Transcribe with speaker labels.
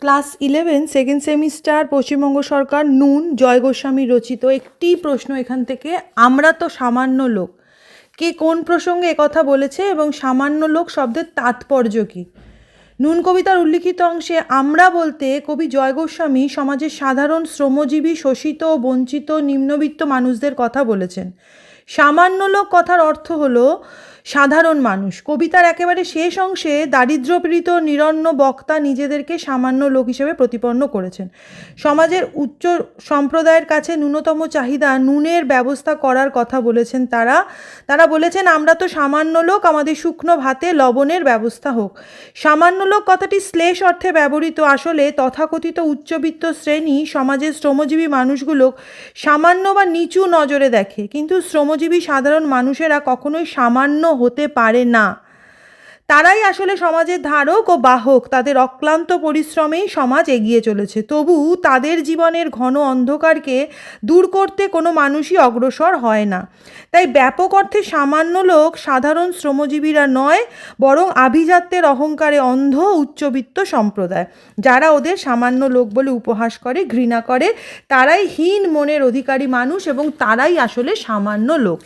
Speaker 1: Class eleven, second semester, Paschimbanga সরকার, নুন, জয় গোস্বামী রচিত একটি প্রশ্ন এখান থেকে, আমরা তো সামান্য লোক। কে কোন প্রসঙ্গে একথা বলেছে এবং সামান্য লোক শব্দের তাৎপর্য কী? নুন কবিতার উল্লিখিত অংশে, আমরা বলতে কবি জয় গোস্বামী সমাজের সাধারণ শ্রমজীবী, শোষিত ও বঞ্চিত, নিম্নবিত্ত মানুষদের কথা বলেছেন। সামান্য লোক কথার অর্থ হলো সাধারণ মানুষ। কবিতার একেবারে শেষ অংশে দারিদ্র্যপীড়িত নিরন্ন বক্তা নিজেদেরকে সামান্য লোক হিসেবে প্রতিপন্ন করেছেন। সমাজের উচ্চ সম্প্রদায়ের কাছে ন্যূনতম চাহিদা নুনের ব্যবস্থা করার কথা বলেছেন তারা। তারা বলেছেন, আমরা তো সামান্য লোক, আমাদের শুকনো ভাতে লবণের ব্যবস্থা হোক। সামান্য লোক কথাটি শ্লেষ অর্থে ব্যবহৃত। আসলে তথাকথিত উচ্চবিত্ত শ্রেণি সমাজের শ্রমজীবী মানুষগুলো সামান্য বা নিচু নজরে দেখে। কিন্তু শ্রমজীবী সাধারণ মানুষেরা কখনোই সামান্য হতে পারে না। তারাই আসলে সমাজের ধারক ও বাহক। তাদের অক্লান্ত পরিশ্রমেই সমাজ এগিয়ে চলেছে। তবু তাদের জীবনের ঘন অন্ধকারকে দূর করতে কোনো মানুষই অগ্রসর হয় না। তাই ব্যাপক অর্থে সামান্য লোক সাধারণ শ্রমজীবীরা নয়, বরং আভিজাত্যের অহংকারে অন্ধ উচ্চবিত্ত সম্প্রদায়। যারা ওদের সামান্য লোক বলে উপহাস করে, ঘৃণা করে, তারাই হীন মনের অধিকারী মানুষ এবং তারাই আসলে সামান্য লোক।